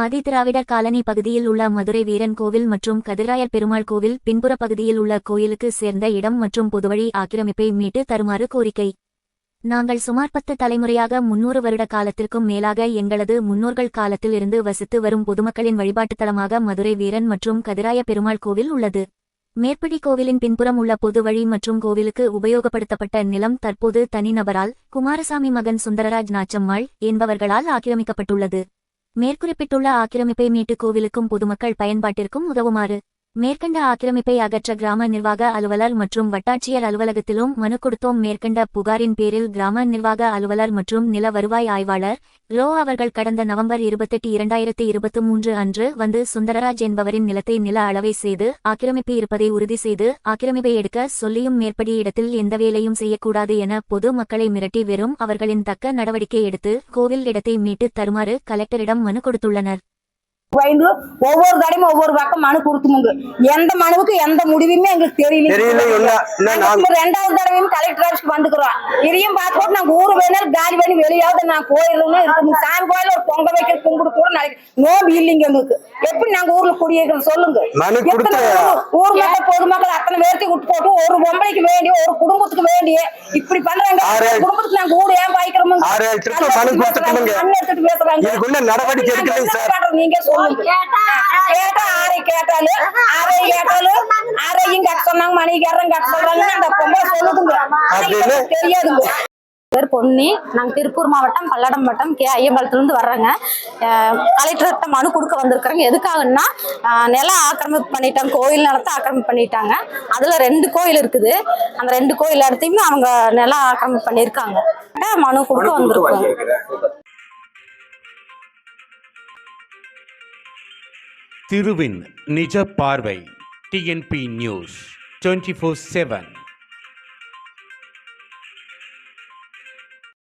ஆதிதிராவிடர் colony பகுதியில் உள்ள மதுரை வீரன் கோவில் மற்றும் கதிராயர் பெருமாள் கோவில் பின்புற பகுதியில் உள்ள கோயிலுக்கு சேர்ந்த இடம் மற்றும் பொதுவழி ஆக்கிரமிப்பை மீட்டு தருமாறு கோரிக்கை. நாங்கள் சுமார் பத்து தலைமுறையாக முன்னூறு வருட காலத்திற்கும் மேலாக எங்களது முன்னோர்கள் காலத்தில் இருந்து வசித்து வரும் பொதுமக்களின் வழிபாட்டுத் தலமாக மதுரை வீரன் மற்றும் கதிராய பெருமாள் கோவில் உள்ளது. மேற்படி கோவிலின் பின்புறம் உள்ள பொது வழி மற்றும் கோவிலுக்கு உபயோகப்படுத்தப்பட்ட நிலம் தற்போது தனிநபரால் குமாரசாமி மகன் சுந்தரராஜ் நாச்சம்மாள் என்பவர்களால் ஆக்கிரமிக்கப்பட்டுள்ளது. மேற்குறிப்பிட்டுள்ள ஆக்கிரமிப்பை மீட்டு கோவிலுக்கும் பொதுமக்கள் பயன்பாட்டிற்கும் உதவுமாறு மேற்கண்ட ஆக்கிரமிப்பை அகற்ற கிராம நிர்வாக அலுவலர் மற்றும் வட்டாட்சியர் அலுவலகத்திலும் மனு கொடுத்தோம். மேற்கண்ட புகாரின் பேரில் கிராம நிர்வாக அலுவலர் மற்றும் நில வருவாய் ஆய்வாளர் ரோ அவர்கள் கடந்த நவம்பர் இருபத்தெட்டு இரண்டாயிரத்தி இருபத்தி மூன்று அன்று வந்து சுந்தரராஜ் என்பவரின் நிலத்தை நில அளவை செய்து ஆக்கிரமிப்பு இருப்பதை உறுதி செய்து ஆக்கிரமிப்பை எடுக்க சொல்லியும் மேற்படி இடத்தில் எந்த வேலையும் செய்யக்கூடாது என பொது மக்களை மிரட்டி வெறும் அவர்களின் தக்க நடவடிக்கை எடுத்து கோவில் இடத்தை மீட்டு தருமாறு கலெக்டரிடம் மனு கொடுத்துள்ளனர். பயந்து ஒவ்வொரு தடையும் ஒவ்வொரு பக்கம் மனு கொடுத்துமுங்க எந்த மனுவுக்கு எந்த முடிவுமே எங்களுக்கு தெரியல. ரெண்டாவது தடவையும் கலெக்டர் ஆஃபீஸ்க்கு வந்துக்கிறோம். இதையும் பார்த்துட்டு நாங்க ஊரு வேணாலும் காலி பண்ணி வெளியாவது நான் கோயிலுன்னு இருக்கு சாமி கோயில் ஒரு பொங்க வைக்கிற கும்பிடு கூட நாளைக்கு நோம்பு இல்லைங்க எங்களுக்கு. எப்படி நாங்க ஊர்ல குடியிருக்கிறோம் சொல்லுங்க. ஊரு- ஊர் மக்கள் பொதுமக்கள் அத்தனை பேர்த்தையும் விட்டு போட்டு ஒரு பொம்பளைக்கு வேண்டிய ஒரு குடும்பத்துக்கு வேண்டிய இப்படி பண்றாங்க. குடும்பத்துக்கு நாங்க ஊடு ஏன் பாய்க்கிறோம் ஆறு ஏழு திருப்பம் மனு பேசுறாங்க. இதுக்குள்ள நடவடிக்கை எடுக்கலைங்க சார். நீங்க சொல்லுங்க. கேட்டா ஆரை கேட்டாலும் ஆரை கேட்டாலும் ஆரையும் கட்ட சொன்னாங்க மணிக்காரரும் கட்ட சொல்றாங்க. அந்த பொம்பளை சொல்லுதுங்க? தெரியாதுங்க. பேர் பொன்னி. நாங்கள் திருப்பூர் மாவட்டம் பல்லடம் வட்டம் கே. ஐயம்பாளத்துலேருந்து வர்றோங்க. கலெக்டர்கிட்ட மனு கொடுக்க வந்திருக்கிறோங்க. எதுக்காகன்னா நிலம் ஆக்கிரமிப்பு பண்ணிட்டாங்க. கோயில் நிலத்தை ஆக்கிரமிப்பு பண்ணிட்டாங்க. அதில் ரெண்டு கோயில் இருக்குது. அந்த ரெண்டு கோயில் இடத்தையுமே அவங்க நிலம் ஆக்கிரமிப்பு பண்ணியிருக்காங்க. மனு கொடுக்க வந்திருக்கோம். திருவின் நிஜ பார்வை TNP news twenty four seven